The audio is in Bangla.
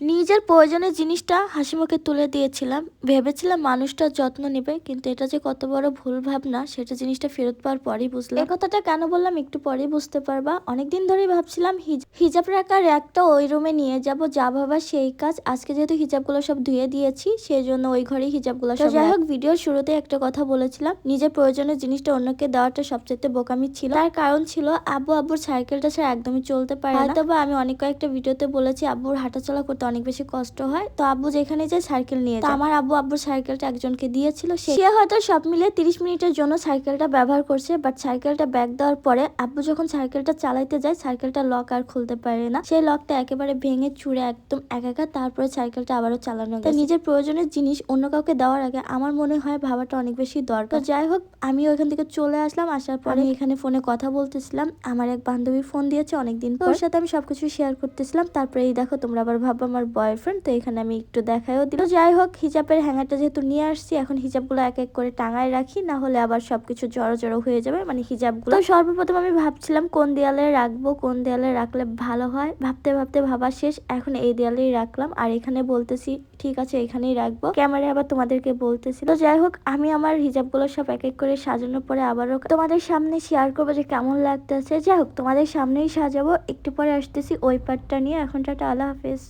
নিজের প্রয়োজনের জিনিসটা হাসি মুখে তুলে দিয়েছিলাম। ভেবেছিলাম মানুষটার যত্ন নেবে কিন্তু এটা যে কত বড় ভুল ভাবনা সেটা জিনিসটা ফেরত পাওয়ার পরেই বুঝলাম। এই কথাটা কেন বললাম একটু পরেই বুঝতে পারবা। অনেকদিন ধরেই ভাবছিলাম হিজ- হিজাব রাখার একটা ওই রুমে নিয়ে যাব যা ভাবা সেই কাজ। আজকে যেহেতু হিজাবগুলো সব ধুয়ে দিয়েছি সেই জন্য ওই ঘরেই হিজাবগুলো সব যাই হোক ভিডিওর শুরুতে একটা কথা বলেছিলাম। নিজের প্রয়োজনের জিনিসটা অন্যকে দেওয়াটা সবচেয়ে বোকামি ছিল। তার কারণ ছিল আব্বু আব্বুর সাইকেলটা ছাড়া একদমই চলতে পারে না। হয়তো বা আমি অনেক কয়েকটা ভিডিওতে বলেছি আব্বুর হাঁটাচলা করতে অনেক বেশি কষ্ট হয়। তো আব্বু যেখানে যায় সাইকেল নিয়ে তো আমার আব্বু আব্বুর সাইকেলটা একজনকে দিয়েছিল সে হয়তো সব মিলে তিরিশ মিনিটের জন্য সাইকেলটা ব্যবহার করছে বাট সাইকেলটা ব্যাগ দেওয়ার পরে আব্বু যখন সাইকেলটা চালাইতে যায় সাইকেলটা লক আর খুলতে পারে না। সেই লকটা একেবারে ভেঙে চুড়ে একদম একাকার তারপরে সাইকেলটা আবারও চালানো তো নিজের প্রয়োজনের জিনিস অন্য কাউকে দেওয়ার আগে আমার মনে হয় ভাবাটা অনেক বেশি দরকার। যাই হোক আমি ওইখান থেকে চলে আসলাম আসার পরে আমি এখানে ফোনে কথা বলতেছিলাম। আমার এক বান্ধবী ফোন দিয়েছে অনেকদিন পর। ওর সাথে আমি সবকিছু শেয়ার করতেছিলাম তারপরে এই দেখো তোমরা আবার ভাবো আমার বয়ফ্রেন্ড তো এখানে আমি একটু দেখাইও দিল যাই হোক, হিজাবের হ্যাঙ্গারটা যেহেতু নিয়ে আসছি, এখন হিজাবগুলো এক এক করে টাঙায় রাখি, না হলে আবার সবকিছু জড়ো জড়ো হয়ে যাবে মানে হিজাবগুলো। সর্বপ্রথম আমি ভাবছিলাম কোন দেয়ালে রাখব, কোন দেয়ালে রাখলে ভালো হয়। ভাবতে ভাবতে ভাবা শেষ, এখন এই দেয়ালেই রাখলাম। আর এখানে বলতেছি, ঠিক আছে, এখানেই রাখব। ক্যামেরায় আবার তোমাদেরকে বলতেছি। তো যাই হোক, আমি আমার হিজাবগুলো সব এক এক করে সাজানোর পরে আবারও তোমাদের সামনে শেয়ার করব যে কেমন লাগতেছে। যাই হোক, তোমাদের সামনেই সাজাবো। একটু পরে আসতেছি ওই পার্টটা নিয়ে। এখন টাটা, আল্লাহ হাফেজ।